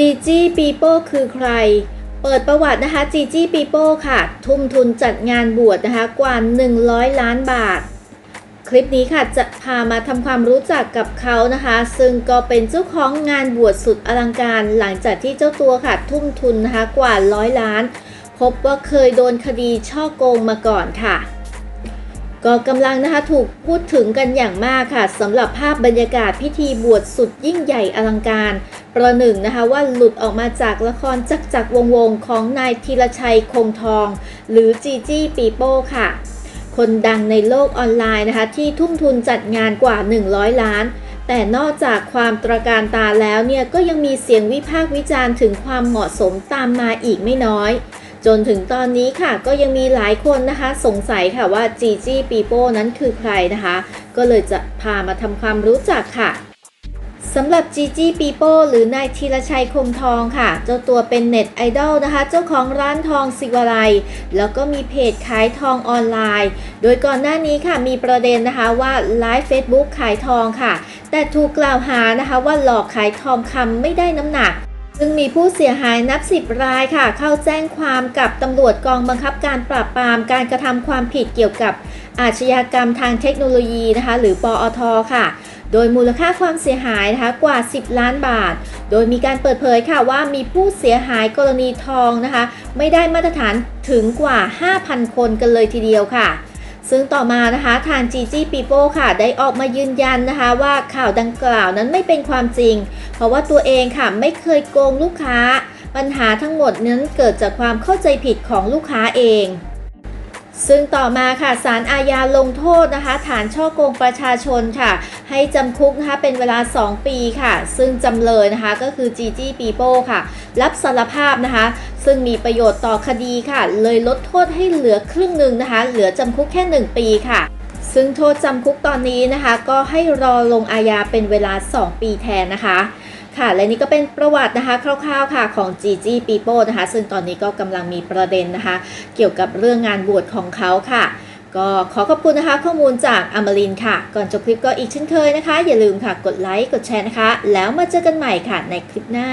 จีจี้ปีโป้คือใคร เปิดประวัตินะคะจีจี้ปีโป้ค่ะ ทุ่มทุนจัดงานบวชนะคะกว่า 100 ล้านบาท คลิปนี้ค่ะจะพามาทำความรู้จักกับเขานะคะ ซึ่งก็เป็นเจ้าของงานบวชสุดอลังการหลังจากที่เจ้าตัวค่ะ ทุ่มทุนนะคะกว่าร้อยล้าน พบว่าเคยโดนคดีช่อโกงมาก่อนค่ะ ก็กำลังนะคะถูกพูดถึงกันอย่างมากค่ะสำหรับภาพบรรยากาศพิธีบวชสุดยิ่งใหญ่อลังการ ประหนึ่งนะคะว่าหลุดออกมาจากละครจักจักรวงวงของนายธีรชัยคงทอง หรือจีจี้ปีโป้ค่ะ คนดังในโลกออนไลน์นะคะที่ทุ่มทุนจัดงานกว่า 100 ล้าน แต่นอกจากความตระการตาแล้วเนี่ยก็ยังมีเสียงวิพากษ์วิจารณ์ถึงความเหมาะสมตามมาอีกไม่น้อย จนถึงตอนนี้ค่ะก็ยังมีหลายคนนะคะ สงสัยค่ะว่าจีจี้ปีโป้นั้นคือใครนะคะ ก็เลยจะพามาทำความรู้จักค่ะสำหรับจีจี้ปีโป้หรือนายธีรชัยคมทองค่ะ เจ้าตัวเป็นเน็ตไอดอลนะคะ เจ้าของร้านทองสิวาลัย แล้วก็มีเพจขายทองออนไลน์ โดยก่อนหน้านี้ค่ะมีประเด็นนะคะว่าไลฟ์เฟซบุ๊กขายทองค่ะ แต่ถูกกล่าวหานะคะว่าหลอกขายทองคำไม่ได้น้ำหนัก ซึ่งมีผู้เสียหายนับสิบรายค่ะ เข้าแจ้งความกับตำรวจกองบังคับการปราบปรามการกระทำความผิดเกี่ยวกับอาชญากรรมทางเทคโนโลยีนะคะ หรือปอทค่ะ โดยมูลค่าความเสียหายนะคะกว่า 10 ล้านบาท โดยมีการเปิดเผยค่ะว่ามีผู้เสียหายกรณีทองนะคะ ไม่ได้มาตรฐานถึงกว่า 5,000 คนกันเลยทีเดียวค่ะ ซึ่งต่อมานะคะทางจีจี้ปีโป้ค่ะ ได้ออกมายืนยันนะคะ ว่าข่าวดังกล่าวนั้นไม่เป็นความจริง เพราะว่าตัวเองค่ะไม่เคยโกงลูกค้า ปัญหาทั้งหมดนั้นเกิดจากความเข้าใจผิดของลูกค้าเองซึ่งต่อมาค่ะศาลอาญาลงโทษนะคะ ฐานช่อโกงประชาชนค่ะ ให้จำคุกนะคะเป็นเวลา 2 ปีค่ะ ซึ่งจำเลยนะคะก็คือจีจี้ปีโป้ค่ะ รับสารภาพนะคะ ซึ่งมีประโยชน์ต่อคดีค่ะ เลยลดโทษให้เหลือครึ่งหนึ่งนะคะ เหลือจำคุกแค่ 1 ปีค่ะ ซึ่งโทษจำคุกตอนนี้นะคะ ก็ให้รอลงอาญาเป็นเวลา 2 ปีแทนนะคะค่ะและนี่ก็เป็นประวัตินะคะคร่าวๆค่ะของ Gigi p e o p l e นะคะ ซึ่งตอนนี้ก็กำลังมีประเด็นนะคะ เกี่ยวกับเรื่องงานบวชของเขาค่ะ ก็ขอขอบคุณนะคะข้อมูลจากอมรินค่ะ ก่อนจบคลิปก็อีกเช่นเคยนะคะ อย่าลืมค่ะกดไลค์กดแชร์นะคะ แล้วมาเจอกันใหม่ค่ะในคลิปหน้า